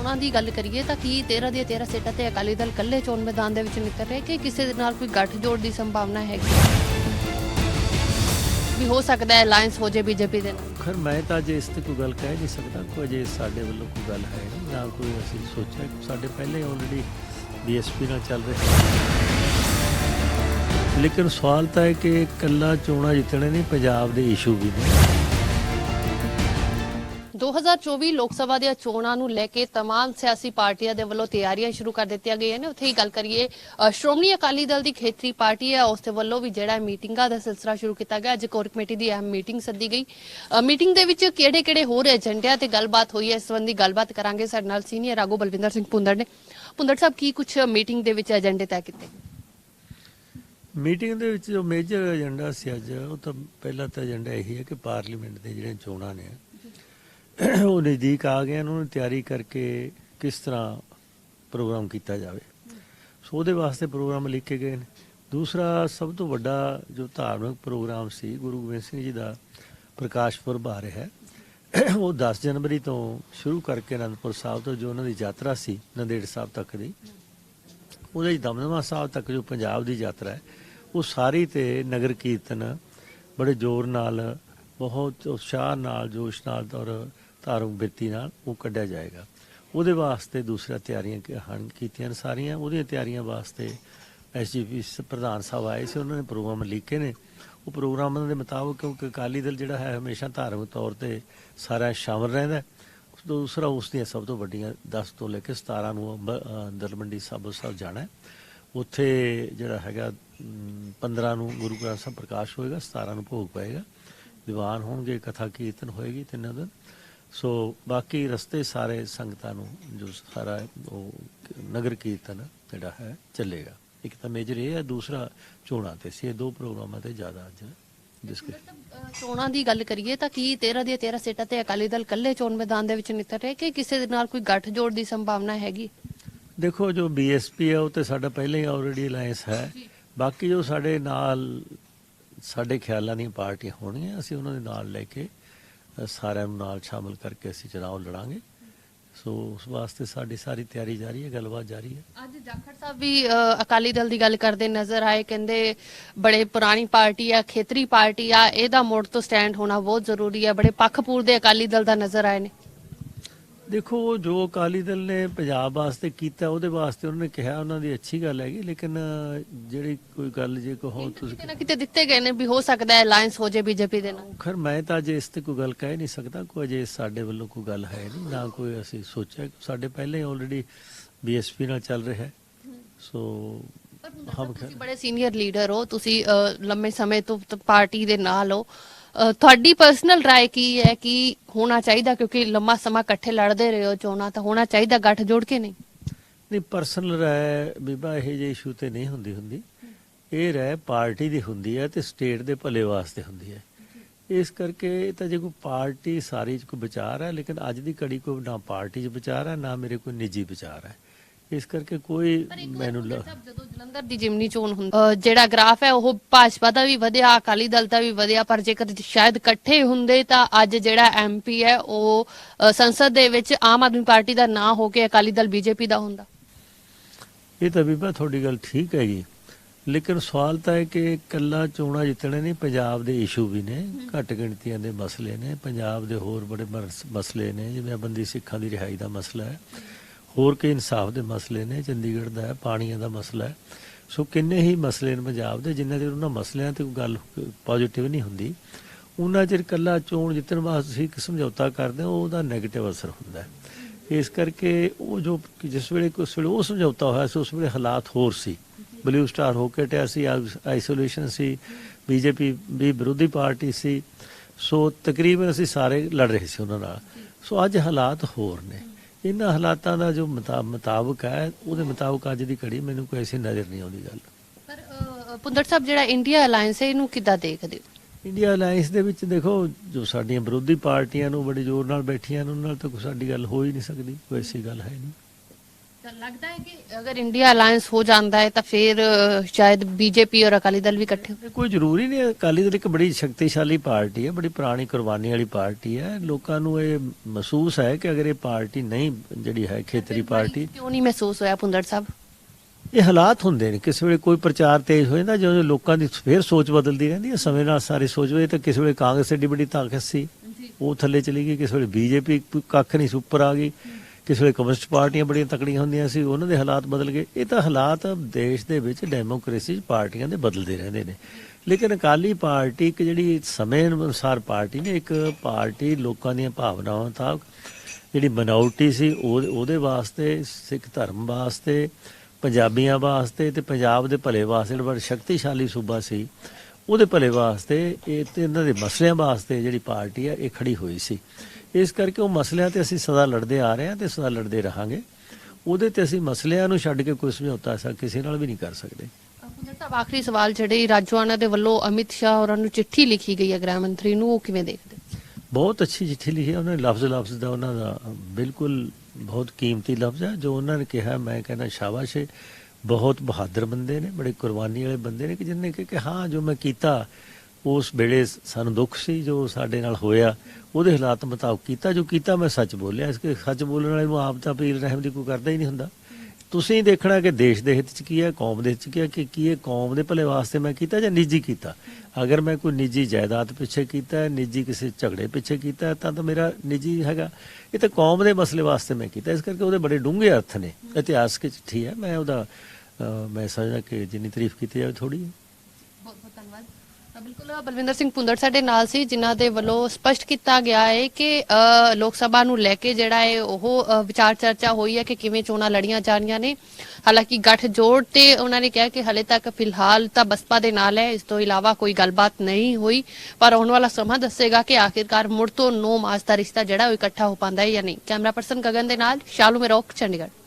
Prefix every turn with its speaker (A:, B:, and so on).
A: ਚੋਣਾਂ ਦੀ ਗੱਲ ਕਰੀਏ ਤਾਂ ਕੀ 13 ਦੀਆਂ 13 ਸੀਟਾਂ ਤੇ ਅਕਾਲੀ ਦਲ ਇਕੱਲੇ ਚੋਣ ਮੈਦਾਨ ਦੇ ਵਿੱਚ ਨਿਕਲ ਰਿਹਾ ਕਿ ਕਿਸੇ ਦੇ ਨਾਲ ਕੋਈ ਗੱਠਜੋੜ ਦੀ ਸੰਭਾਵਨਾ ਹੈਗੀ? ਵੀ ਹੋ ਸਕਦਾ ਹੈ ਅਲਾਈਅੰਸ ਹੋ ਜੇ ਬੀਜੇਪੀ ਦੇ ਨਾਲ।
B: ਖਰ, ਮੈਂ ਤਾਂ ਜੇ ਇਸ ਤੇ ਕੋਈ ਗੱਲ ਕਹਿ ਨਹੀਂ ਸਕਦਾ। ਕੋਈ ਅਜੇ ਸਾਡੇ ਵੱਲੋਂ ਕੋਈ ਗੱਲ ਹੈ ਨਹੀਂ, ਨਾ ਕੋਈ ਅਸੀਂ ਸੋਚਿਆ। ਸਾਡੇ ਪਹਿਲੇ ਆਲਰੇਡੀ ਬੀਐਸਪੀ ਨਾਲ ਚੱਲ ਰਿਹਾ ਲੇਕਿਨ ਸਵਾਲ ਤਾਂ ਹੈ ਕਿ ਇਕੱਲਾ ਚੋਣਾਂ ਜਿੱਤਣੇ ਨਹੀਂ, ਪੰਜਾਬ ਦੇ ਇਸ਼ੂ ਵੀ ਨੇ।
A: 2024 ਲੋਕ ਸਭਾ ਦੀਆਂ ਚੋਣਾਂ ਨੂੰ ਲੈ ਕੇ तमाम ਸਿਆਸੀ ਪਾਰਟੀਆਂ ਦੇ ਵੱਲੋਂ ਤਿਆਰੀਆਂ ਸ਼ੁਰੂ ਕਰ ਦਿੱਤੀਆਂ ਗਈਆਂ ਨੇ ਉੱਥੇ ਹੀ ਗੱਲ ਕਰੀਏ ਅ, ਸ਼੍ਰੋਮਣੀ ਅਕਾਲੀ ਦਲ ਦੀ ਖੇਤਰੀ ਪਾਰਟੀ ਹੈ ਉਸ ਦੇ ਵੱਲੋਂ ਵੀ ਜਿਹੜਾ ਮੀਟਿੰਗਾਂ ਦਾ ਸਿਲਸਿਲਾ ਸ਼ੁਰੂ ਕੀਤਾ ਗਿਆ ਅੱਜ ਕੋਰ ਕਮੇਟੀ ਦੀ ਅਹਿਮ ਮੀਟਿੰਗ ਸੱਦੀ ਗਈ ਅ, ਮੀਟਿੰਗ ਦੇ ਵਿੱਚ ਕਿਹੜੇ-ਕਿਹੜੇ ਹੋਰ ਏਜੰਡਿਆਂ ਤੇ ਗੱਲਬਾਤ ਹੋਈ ਹੈ ਇਸ ਸੰਬੰਧੀ ਗੱਲਬਾਤ ਕਰਾਂਗੇ ਸਾਡੇ ਨਾਲ ਸੀਨੀਅਰ ਆਗੂ ਬਲਵਿੰਦਰ ਸਿੰਘ ਪੁੰਦੜ ਨੇ ਪੁੰਦੜ ਸਾਹਿਬ ਕੀ ਕੁਝ ਮੀਟਿੰਗ ਦੇ ਵਿੱਚ ਏਜੰਡੇ ਤੈਅ ਕੀਤੇ
B: ਮੀਟਿੰਗ ਦੇ ਵਿੱਚ ਜੋ ਮੇਜਰ ਏਜੰਡਾ ਸੀ ਅੱਜ ਉਹ ਤਾਂ ਪਹਿਲਾ ਤਾਂ ਏਜੰਡਾ ਇਹੀ ਹੈ ਕਿ ਪਾਰਲੀਮੈਂਟ ਦੇ ਜਿਹੜੇ ਚੋਣਾਂ ਨੇ ਉਹ ਨਜ਼ਦੀਕ ਆ ਗਏ ਉਹਨਾਂ ਨੂੰ ਤਿਆਰੀ ਕਰਕੇ ਕਿਸ ਤਰ੍ਹਾਂ ਪ੍ਰੋਗਰਾਮ ਕੀਤਾ ਜਾਵੇ। ਸੋ ਉਹਦੇ ਵਾਸਤੇ ਪ੍ਰੋਗਰਾਮ ਲਿਖੇ ਗਏ ਨੇ। ਦੂਸਰਾ ਸਭ ਤੋਂ ਵੱਡਾ ਜੋ ਧਾਰਮਿਕ ਪ੍ਰੋਗਰਾਮ ਸੀ, ਗੁਰੂ ਗੋਬਿੰਦ ਸਿੰਘ ਜੀ ਦਾ ਪ੍ਰਕਾਸ਼ ਪੁਰਬ ਆ ਰਿਹਾ ਹੈ, ਉਹ 10 ਜਨਵਰੀ ਤੋਂ ਸ਼ੁਰੂ ਕਰਕੇ ਅਨੰਦਪੁਰ ਸਾਹਿਬ ਤੋਂ ਜੋ ਉਹਨਾਂ ਦੀ ਯਾਤਰਾ ਸੀ, ਨੰਦੇੜ ਸਾਹਿਬ ਤੱਕ ਦੀ, ਉਹਦੇ ਵਿੱਚ ਦਮਦਮਾ ਸਾਹਿਬ ਤੱਕ ਜੋ ਪੰਜਾਬ ਦੀ ਯਾਤਰਾ ਹੈ, ਉਹ ਸਾਰੀ ਤੇ ਨਗਰ ਕੀਰਤਨ ਬੜੇ ਜ਼ੋਰ ਨਾਲ, ਬਹੁਤ ਉਤਸ਼ਾਹ ਨਾਲ, ਜੋਸ਼ ਨਾਲ ਔਰ ਧਾਰਮਿਕ ਬਿਰਤੀ ਨਾਲ ਉਹ ਕੱਢਿਆ ਜਾਏਗਾ। ਉਹਦੇ ਵਾਸਤੇ ਦੂਸਰਾ ਤਿਆਰੀਆਂ ਹਨ ਕੀਤੀਆਂ ਨੇ ਸਾਰੀਆਂ। ਉਹਦੀਆਂ ਤਿਆਰੀਆਂ ਵਾਸਤੇ ਐਸਜੀਪੀ ਪ੍ਰਧਾਨ ਸਾਹਿਬ ਆਏ ਸੀ। ਉਹਨਾਂ ਨੇ ਪ੍ਰੋਗਰਾਮ ਲਿਖੇ ਨੇ। ਉਹ ਪ੍ਰੋਗਰਾਮਾਂ ਦੇ ਮੁਤਾਬਕ ਕਿਉਂਕਿ ਅਕਾਲੀ ਦਲ ਜਿਹੜਾ ਹੈ ਹਮੇਸ਼ਾ ਧਾਰਮਿਕ ਤੌਰ ਤੇ ਸਾਰਾ ਸ਼ਾਮਲ ਰਹਿੰਦਾ ਦੂਸਰਾ ਉਸ ਦੀਆਂ ਸਭ ਤੋਂ ਵੱਡੀਆਂ 10 ਤੋਂ ਲੈ ਕੇ 17 ਨੂੰ ਅੰਬ- ਅ, ਦਲਮੰਡੀ ਸਾਬੋ ਸਾਹਿਬ ਜਾਣਾ ਹੈ। ਉੱਥੇ ਜਿਹੜਾ ਹੈਗਾ ਅਮ, 15 ਨੂੰ ਗੁਰੂ ਗ੍ਰੰਥ ਸਾਹਿਬ ਪ੍ਰਕਾਸ਼ ਹੋਏਗਾ 17 ਨੂੰ ਭੋਗ ਪਏਗਾ। ਦੀਵਾਨ ਹੋਣਗੇ ਕਥਾ ਕੀਰਤਨ ਹੋਏਗੀ ਤਿੰਨਾਂ ਦਿਨ ਸੋ ਬਾਕੀ ਰਸਤੇ ਸਾਰੇ ਸੰਗਤਾਂ ਨੂੰ ਜੋ ਸਾਰਾ ਉਹ ਨਗਰ ਕੀਰਤਨ ਜਿਹੜਾ ਹੈ ਚੱਲੇਗਾ। ਇੱਕ ਤਾਂ ਮੇਜਰ ਇਹ ਹੈ ਦੂਸਰਾ ਚੋਣਾਂ ਤੇ ਸੀ। ਇਹ ਦੋ ਪ੍ਰੋਗਰਾਮਾਂ ਤੇ ਜ਼ਿਆਦਾ ਅੱਜ
A: ਚੋਣਾਂ ਦੀ ਗੱਲ ਕਰੀਏ ਤਾਂ ਕੀ 13 ਦੀਆਂ 13 ਸੀਟਾਂ ਤੇ ਅਕਾਲੀ ਦਲ ਇਕੱਲੇ ਚੋਣ ਮੈਦਾਨ ਦੇ ਵਿੱਚ ਨਿਕਲ ਰਿਹਾ ਕਿ ਕਿਸੇ ਦੇ ਨਾਲ ਕੋਈ ਗੱਠਜੋੜ ਦੀ ਸੰਭਾਵਨਾ ਹੈਗੀ?
B: ਦੇਖੋ ਜੋ ਬੀਐਸਪੀ ਹੈ ਉਹ ਤੇ ਸਾਡਾ ਪਹਿਲਾਂ ਹੀ ਆਲਰੇਡੀ ਅਲਾਈਅੰਸ ਹੈ। ਬਾਕੀ ਜੋ ਸਾਡੇ ਨਾਲ ਸਾਡੇ ਖਿਆਲਾਂ ਦੀਆਂ ਪਾਰਟੀਆਂ ਹੋਣਗੀਆਂ ਅਸੀਂ ਉਹਨਾਂ ਦੇ ਨਾਲ ਲੈ ਕੇ ਸਾਰਿਆਂ ਨੂੰ ਨਾਲ ਸ਼ਾਮਲ ਕਰਕੇ ਅਸੀਂ ਚੁਣਾਵ ਲੜਾਂਗੇ। ਸੋ ਉਸ ਵਾਸਤੇ ਸਾਡੀ ਸਾਰੀ ਤਿਆਰੀ ਜਾਰੀ ਹੈ, ਗੱਲਬਾਤ ਜਾਰੀ ਹੈ।
A: ਅੱਜ ਜਾਖੜ ਸਾਹਿਬ ਵੀ ਅਕਾਲੀ ਦਲ ਦੀ ਗੱਲ ਕਰਦੇ ਨਜ਼ਰ ਆਏ, ਕਹਿੰਦੇ ਬੜੇ ਪੁਰਾਣੀ ਪਾਰਟੀ ਆ, ਖੇਤਰੀ ਪਾਰਟੀ ਆ, ਇਹਦਾ ਮੋੜ ਤੋਂ ਸਟੈਂਡ ਹੋਣਾ ਬਹੁਤ ਜ਼ਰੂਰੀ ਹੈ ਬੜੇ ਪੱਖਪੂਰ ਦੇ ਅਕਾਲੀ ਦਲ ਦਾ ਨਜ਼ਰ ਆਏ ਨੇ।
B: ਦੇਖੋ ਜੋ ਅਕਾਲੀ ਦਲ ਨੇ ਪੰਜਾਬ ਵਾਸਤੇ ਕੀਤਾ ਉਹਦੇ ਵਾਸਤੇ ਉਹਨਾਂ ਨੇ ਕਿਹਾ ਉਹਨਾਂ ਦੀ ਅੱਛੀ ਗੱਲ ਹੈਗੀ ਲੇਕਿਨ ਜਿਹੜੀ ਕੋਈ ਗੱਲ ਜੇ ਕਹੋ ਤੁਸੀਂ
A: ਕਿਤੇ ਨਾ ਕਿਤੇ ਦਿੱਤੇ ਗਏ ਨੇ ਵੀ ਹੋ ਸਕਦਾ ਹੈ ਅਲਾਈਅੰਸ ਹੋ ਜੇ ਬੀਜੇਪੀ ਦੇ ਨਾਲ।
B: ਖਰ ਮੈਂ ਤਾਂ ਜੇ ਇਸ ਤੇ ਕੋਈ ਗੱਲ ਕਹਿ ਨਹੀਂ ਸਕਦਾ ਕੋਈ ਅਜੇ ਸਾਡੇ ਵੱਲੋਂ ਕੋਈ ਗੱਲ ਹੈ ਨਹੀਂ ਨਾ ਕੋਈ ਅਸੀਂ ਸੋਚਿਆ। ਸਾਡੇ ਪਹਿਲੇ ਆਲਰੇਡੀ ਬੀਐਸਪੀ ਨਾਲ ਚੱਲ ਰਿਹਾ ਹੈ ਸੋ ਹਮ
A: ਤੁਸੀਂ ਬੜੇ ਸੀਨੀਅਰ ਲੀਡਰ ਹੋ ਤੁਸੀਂ ਲੰਮੇ ਸਮੇਂ ਤੋਂ ਪਾਰਟੀ ਦੇ ਨਾਲ ਹੋ। ਤੁਹਾਡੀ ਪਰਸਨਲ رائے ਕੀ ਹੈ ਕਿ ਹੋਣਾ ਚਾਹੀਦਾ ਕਿਉਂਕਿ ਲੰਮਾ ਸਮਾਂ ਇਕੱਠੇ ਲੜਦੇ ਰਹੇ ਹੋ ਚੋਣਾਂ ਤਾਂ ਹੋਣਾ ਚਾਹੀਦਾ ਗੱਠ ਜੋੜ ਕੇ ਨਹੀਂ
B: ਨਹੀਂ ਪਰਸਨਲ ਰਾਏ ਬੀਬਾ ਇਹ ਜਿਹੇ ਇਸ਼ੂ ਤੇ ਨਹੀਂ ਹੁੰਦੀ ਹੁੰਦੀ ਇਹ ਰਾਏ ਪਾਰਟੀ ਦੀ ਹੁੰਦੀ ਹੈ ਤੇ ਸਟੇਟ ਦੇ ਭਲੇ ਵਾਸਤੇ ਹੁੰਦੀ ਹੈ ਇਸ ਕਰਕੇ ਇਹ ਤਾਂ ਜੇ ਕੋਈ ਪਾਰਟੀ ਸਾਰੀ ਚ ਕੋਈ ਵਿਚਾਰ ਹੈ ਲੇਕਿਨ ਅੱਜ ਦੀ ਘੜੀ ਕੋਈ ਨਾ ਪਾਰਟੀ 'ਚ ਵਿਚਾਰ ਹੈ ਨਾ ਮੇਰੇ ਕੋਈ ਨਿੱਜੀ ਵਿਚਾਰ ਹੈ ਇਸ ਕਰਕੇ ਕੋਈ ਮੈਨੂੰ ਲ-
A: ਸਾਹਿਬ ਜਦੋਂ ਜਲੰਧਰ ਦੀ ਜਿਮਨੀ ਚੋਣ ਹੁੰਦੀ ਜਿਹੜਾ ਗ੍ਰਾਫ ਹੈ ਉਹ ਭਾਜਪਾ ਦਾ ਵੀ ਵਧਿਆ ਅਕਾਲੀ ਦਲ ਦਾ ਵੀ ਵਧਿਆ ਪਰ ਜੇਕਰ ਸ਼ਾਇਦ ਇਕੱਠੇ ਹੁੰਦੇ ਤਾਂ ਅੱਜ ਜਿਹੜਾ ਐਮਪੀ ਹੈ ਉਹ ਸੰਸਦ ਦੇ ਵਿੱਚ ਆਮ ਆਦਮੀ ਪਾਰਟੀ ਦਾ ਨਾ ਹੋ ਕੇ ਅਕਾਲੀ ਦਲ ਬੀਜੇਪੀ ਦਾ ਹੁੰਦਾ।
B: ਇਹ ਤਾਂ ਬੀਬਾ ਤੁਹਾਡੀ ਗੱਲ ਠੀਕ ਹੈਗੀ। ਲੇਕਿਨ ਸਵਾਲ ਤਾਂ ਹੈ ਕਿ ਕੱਲਾ ਚੋਣਾਂ ਜਿੱਤਣੇ ਨਹੀਂ ਪੰਜਾਬ ਦੇ ਇਸ਼ੂ ਵੀ ਨੇ ਘੱਟ ਗਿਣਤੀਆਂ ਦੇ ਮਸਲੇ ਨੇ ਪੰਜਾਬ ਦੇ ਹੋਰ ਬੜੇ ਮਸਲੇ ਨੇ ਜਿਵੇਂ ਬੰਦੀ ਸਿੱਖਾਂ ਦੀ ਰਿਹਾਈ ਦਾ ਮਸਲਾ ਹੈ। ਹੋਰ ਕਈ ਇਨਸਾਫ ਦੇ ਮਸਲੇ ਨੇ, ਚੰਡੀਗੜ੍ਹ ਦਾ ਪਾਣੀਆਂ ਦਾ ਮਸਲਾ ਹੈ। ਸੋ ਕਿੰਨੇ ਹੀ ਮਸਲੇ ਨੇ ਪੰਜਾਬ ਦੇ ਜਿਨ੍ਹਾਂ ਚਿਰ ਉਹਨਾਂ ਮਸਲਿਆਂ ਤੇ ਕੋਈ ਗੱਲ ਪੋਜ਼ਿਟਿਵ ਨਹੀਂ ਹੁੰਦੀ, ਉਹਨਾਂ ਚਿਰ ਕੱਲਾ ਚੋਣ ਜਿੱਤਣ ਵਾਸਤੇ ਇੱਕ ਸਮਝੌਤਾ ਕਰਦੇ ਉਹਦਾ 네ਗੇਟਿਵ ਅਸਰ ਹੁੰਦਾ ਹੈ। ਇਸ ਕਰਕੇ ਉਹ ਜੋ ਜਿਸ ਵੇਲੇ ਉਸ ਵੇਲੇ ਉਹ ਸਮਝੌਤਾ ਹੋਇਆ ਸੀ, ਉਸ ਵੇਲੇ ਹਾਲਾਤ ਹੋਰ ਸੀ। ਬਲੂ ਸਟਾਰ ਹੋ ਕੇ ਟਿਆ ਸੀ ਆਈਸੋਲੇਸ਼ਨ ਸੀ, ਬੀਜੇਪੀ ਵੀ ਵਿਰੋਧੀ ਪਾਰਟੀ ਸੀ। ਸੋ ਤਕਰੀਬਨ ਅਸੀਂ ਸਾਰੇ ਲੜ ਰਹੇ ਸੀ ਉਹਨਾਂ ਨਾਲ। ਸੋ ਅੱਜ ਹਾਲਾਤ ਹੋਰ ਨੇ। ਇਹਨਾਂ ਹਾਲਾਤਾਂ ਦਾ ਜੋ ਮੁਤਾ- ਮੁਤਾਬਕ ਹੈ ਉਹਦੇ ਮੁਤਾਬਕ ਅੱਜ ਦੀ ਘੜੀ ਮੈਨੂੰ ਕੋਈ ਐਸੀ ਨਜ਼ਰ ਨਹੀਂ ਆਉਂਦੀ ਗੱਲ।
A: ਪਰ ਪੁੰਦਰ ਸਾਹਿਬ ਜਿਹੜਾ ਇੰਡੀਆ ਅਲਾਈਅੰਸ ਹੈ ਇਹਨੂੰ ਕਿੱਦਾਂ ਦੇਖਦੇ ਹੋ?
B: ਇੰਡੀਆ ਅਲਾਈਅੰਸ ਦੇ ਵਿੱਚ ਦੇਖੋ ਜੋ ਸਾਡੀਆਂ ਵਿਰੋਧੀ ਪਾਰਟੀਆਂ ਨੂੰ ਬੜੇ ਜ਼ੋਰ ਨਾਲ ਬੈਠੀਆਂ ਨੇ ਉਹਨਾਂ ਨਾਲ ਤਾਂ ਕੋਈ ਸਾਡੀ ਗੱਲ ਹੋ ਹੀ ਨਹੀਂ ਸਕਦੀ ਕੋਈ ਐਸੀ ਗੱਲ ਹੈ ਨਹੀਂ।
A: ਤਾਂ ਲੱਗਦਾ ਹੈ ਕਿ ਅਗਰ ਇੰਡੀਆ ਅਲਾਈਅੰਸ ਹੋ ਜਾਂਦਾ ਹੈ ਤਾਂ ਫਿਰ ਅ, ਸ਼ਾਇਦ ਬੀਜੇਪੀ ਔਰ ਅਕਾਲੀ ਦਲ ਵੀ ਇਕੱਠੇ ਹੋ
B: ਇਹ ਕੋਈ ਜ਼ਰੂਰੀ ਨਹੀਂ ਹੈ। ਅਕਾਲੀ ਦਲ ਇੱਕ ਬੜੀ ਸ਼ਕਤੀਸ਼ਾਲੀ ਪਾਰਟੀ ਹੈ ਬੜੀ ਪੁਰਾਣੀ ਕੁਰਬਾਨੀ ਵਾਲੀ ਪਾਰਟੀ ਹੈ। ਲੋਕਾਂ ਨੂੰ ਇਹ ਮਹਿਸੂਸ ਹੈ ਕਿ ਅਗਰ ਇਹ ਪਾਰਟੀ ਨਹੀਂ ਜਿਹੜੀ ਹੈ ਖੇਤਰੀ ਪਾਰਟੀ
A: ਕਿਉਂ ਨਹੀਂ ਮਹਿਸੂਸ ਹੋਇਆ ਪੁੰਦੜ ਸਾਹਿਬ?
B: ਇਹ ਹਾਲਾਤ ਹੁੰਦੇ ਨੇ। ਕਿਸੇ ਵੇਲੇ ਕੋਈ ਪ੍ਰਚਾਰ ਤੇਜ਼ ਹੋ ਜਾਂਦਾ ਜਦੋਂ ਲੋਕਾਂ ਦੀ ਫੇਰ ਸੋਚ ਬਦਲਦੀ ਰਹਿੰਦੀ ਹੈ। ਸਮੇਂ ਨਾਲ ਸਾਰੀ ਸੋਚ ਬਦਲਦੀ ਤਾਂ ਕਿਸੇ ਵੇਲੇ ਕਾਂਗਰਸ ਏਡੀ ਬੜੀ ਤਾਕਤ ਸੀ ਉਹ ਥੱਲੇ ਚਲੀ ਗਈ। ਕਿਸੇ ਵੇਲੇ ਬੀਜੇਪੀ ਕੱਖ ਨਹੀਂ ਸੀ ਉੱਪਰ ਆ ਗਈ। ਕਿਸੇ ਵੇਲੇ ਕਮਿਊਨਿਸਟ ਪਾਰਟੀਆਂ ਬੜੀਆਂ ਤਕੜੀਆਂ ਹੁੰਦੀਆਂ ਸੀ, ਉਹਨਾਂ ਦੇ ਹਾਲਾਤ ਬਦਲ ਗਏ। ਇਹ ਤਾਂ ਹਾਲਾਤ ਦੇਸ਼ ਦੇ ਵਿੱਚ ਡੈਮੋਕ੍ਰੇਸੀ 'ਚ ਪਾਰਟੀਆਂ ਦੇ ਬਦਲਦੇ ਰਹਿੰਦੇ ਨੇ। ਲੇਕਿਨ ਅਕਾਲੀ ਪਾਰਟੀ ਇੱਕ ਜਿਹੜੀ ਸਮੇਂ ਅਨੁਸਾਰ ਪਾਰਟੀ ਨੇ, ਇੱਕ ਪਾਰਟੀ ਲੋਕਾਂ ਦੀਆਂ ਭਾਵਨਾਵਾਂ ਤਾਂ ਜਿਹੜੀ ਮਨਾਉਟੀ ਸੀ, ਉਹ ਉਹਦੇ ਵਾਸਤੇ, ਸਿੱਖ ਧਰਮ ਵਾਸਤੇ, ਪੰਜਾਬੀਆਂ ਵਾਸਤੇ ਤੇ ਪੰਜਾਬ ਦੇ ਭਲੇ ਵਾਸਤੇ ਜਿਹੜਾ ਬੜਾ ਸ਼ਕਤੀਸ਼ਾਲੀ ਸੂਬਾ ਸੀ, ਉਹਦੇ ਭਲੇ ਵਾਸਤੇ ਇਹ ਤੇ ਇਹਨਾਂ ਦੇ ਮਸਲਿਆਂ ਵਾਸਤੇ ਜਿਹੜੀ ਪਾਰਟੀ ਆ, ਇਹ ਖੜੀ ਹੋਈ ਸੀ। ਇਸ ਕਰਕੇ ਉਹ ਮਸਲਿਆਂ ਤੇ ਅਸੀਂ ਸਦਾ ਲੜਦੇ ਆ ਰਹੇ ਹਾਂ ਤੇ ਸਦਾ ਲੜਦੇ ਰਹਾਂਗੇ। ਉਹਦੇ ਤੇ ਅਸੀਂ ਮਸਲਿਆਂ ਨੂੰ ਛੱਡ ਕੇ ਕੋਈ ਸਮਝੌਤਾ ਸਾ ਕਿਸੇ ਨਾਲ ਵੀ ਨਹੀਂ ਕਰ ਸਕਦੇ।
A: ਪੁੰਦੜ ਸਾਹਿਬ ਆਖਰੀ ਸਵਾਲ ਜਿਹੜੇ ਰਾਜਵਾਨਾ ਦੇ ਵੱਲੋਂ ਅਮਿਤ ਸ਼ਾਹ ਹੋਰਾਂ ਨੂੰ ਚਿੱਠੀ ਲਿਖੀ ਗਈ ਹੈ ਗ੍ਰਹਿ ਮੰਤਰੀ ਨੂੰ ਉਹ ਕਿਵੇਂ ਦੇਖਦੇ?
B: ਬਹੁਤ ਅੱਛੀ ਚਿੱਠੀ ਲਿਖੀ ਹੈ। ਉਹਨਾਂ ਨੇ ਲਫ਼ਜ਼ ਲਫ਼ਜ਼ ਦਾ ਉਹਨਾਂ ਦਾ ਬਿਲਕੁਲ ਬਹੁਤ ਕੀਮਤੀ ਲਫ਼ਜ਼ ਹੈ ਜੋ ਉਹਨਾਂ ਨੇ ਕਿਹਾ। ਮੈਂ ਕਹਿੰਦਾ ਸ਼ਾਬਾਸ਼ ਬਹੁਤ ਬਹਾਦਰ ਬੰਦੇ ਨੇ ਬੜੇ ਕੁਰਬਾਨੀ ਵਾਲੇ ਬੰਦੇ ਨੇ ਕਿ ਜਿਨ੍ਹਾਂ ਨੇ ਕਿ ਹਾਂ ਜੋ ਮੈਂ ਕੀਤਾ ਉਸ ਵੇਲੇ ਸਾਨੂੰ ਦੁੱਖ ਸੀ ਜੋ ਸਾਡੇ ਨਾਲ ਹੋਇਆ। ਉਹਦੇ ਹਾਲਾਤ ਮੁਤਾਬਕ ਕੀਤਾ, ਜੋ ਕੀਤਾ ਮੈਂ ਸੱਚ ਬੋਲਿਆ। ਇਸ ਕੇ ਸੱਚ ਬੋਲਣ ਵਾਲੇ ਨੂੰ ਆਪ ਤਾਂ ਅਪੀਲ, ਰਹਿਮ ਦੀ ਕੋਈ ਕਰਦਾ ਹੀ ਨਹੀਂ ਹੁੰਦਾ। ਤੁਸੀਂ ਦੇਖਣਾ ਕਿ ਦੇਸ਼ ਦੇ ਹਿੱਤ 'ਚ ਕੀ ਹੈ, ਕੌਮ ਦੇ ਹਿੱਤ 'ਚ ਕੀ ਹੈ, ਕਿ ਕੀ ਇਹ ਕੌਮ ਦੇ ਭਲੇ ਵਾਸਤੇ ਮੈਂ ਕੀਤਾ ਜਾਂ ਨਿੱਜੀ ਕੀਤਾ? ਅਗਰ ਮੈਂ ਕੋਈ ਨਿੱਜੀ ਜਾਇਦਾਦ ਪਿੱਛੇ ਕੀਤਾ, ਨਿੱਜੀ ਕਿਸੇ ਝਗੜੇ ਪਿੱਛੇ ਕੀਤਾ, ਤਾਂ ਤਾਂ ਮੇਰਾ ਨਿੱਜੀ ਹੈਗਾ। ਇਹ ਤਾਂ ਕੌਮ ਦੇ ਮਸਲੇ ਵਾਸਤੇ ਮੈਂ ਕੀਤਾ। ਇਸ ਕਰਕੇ ਉਹਦੇ ਬੜੇ ਡੂੰਘੇ ਅਰਥ ਨੇ। ਇਤਿਹਾਸਕ ਚਿੱਠੀ ਹੈ। ਮੈਂ ਉਹਦਾ ਮੈਂ ਸਮਝਦਾ ਕਿ ਜਿੰਨੀ ਤਾਰੀਫ ਕੀਤੀ ਜਾਵੇ ਥੋੜੀ ਹੈ।
A: ਬਹੁਤ ਬਹੁਤ ਧੰਨਵਾਦ। ਬਿਲਕੁਲ ਬਲਵਿੰਦਰ ਸਿੰਘ ਪੁੰਦੜ ਸਾਡੇ ਨਾਲ ਸੀ, ਜਿਨ੍ਹਾਂ ਦੇ ਵੱਲੋਂ ਸਪਸ਼ਟ ਕੀਤਾ ਗਿਆ ਹੈ ਕਿ ਲੋਕ ਸਭਾ ਨੂੰ ਲੈ ਕੇ ਜਿਹੜਾ ਹੈ ਉਹ ਵਿਚਾਰ ਚਰਚਾ ਹੋਈ ਹੈ ਕਿ ਕਿਵੇਂ ਚੋਣਾਂ ਲੜੀਆਂ ਜਾਣੀਆਂ ਨੇ। ਹਾਲਾਂਕਿ ਗੱਠ ਜੋੜ ਤੇ ਉਹਨਾਂ ਨੇ ਕਿਹਾ ਕਿ ਹਲੇ ਤੱਕ ਫਿਲਹਾਲ ਤਾਂ ਬਸਪਾ ਦੇ ਨਾਲ ਹੈ, ਇਸ ਤੋਂ ਇਲਾਵਾ ਕੋਈ ਗੱਲਬਾਤ ਨਹੀਂ ਹੋਈ। ਪਰ ਆਉਣ ਵਾਲਾ ਸਮਾਂ ਦੱਸੇਗਾ ਕਿ ਆਖਿਰਕਾਰ ਮੁੜ ਤੋਂ 9 ਮਾਰਚ ਦਾ ਰਿਸ਼ਤਾ ਜਿਹੜਾ ਉਹ ਇਕੱਠਾ ਹੋ ਪਾਉਂਦਾ ਹੈ ਜਾਂ ਨਹੀਂ। ਕੈਮਰਾ ਪਰਸਨ ਗਗਨ ਦੇ ਨਾਲ, ਸ਼ਾਲੂ ਮੇਰੋਕ, ਚੰਡੀਗੜ੍ਹ।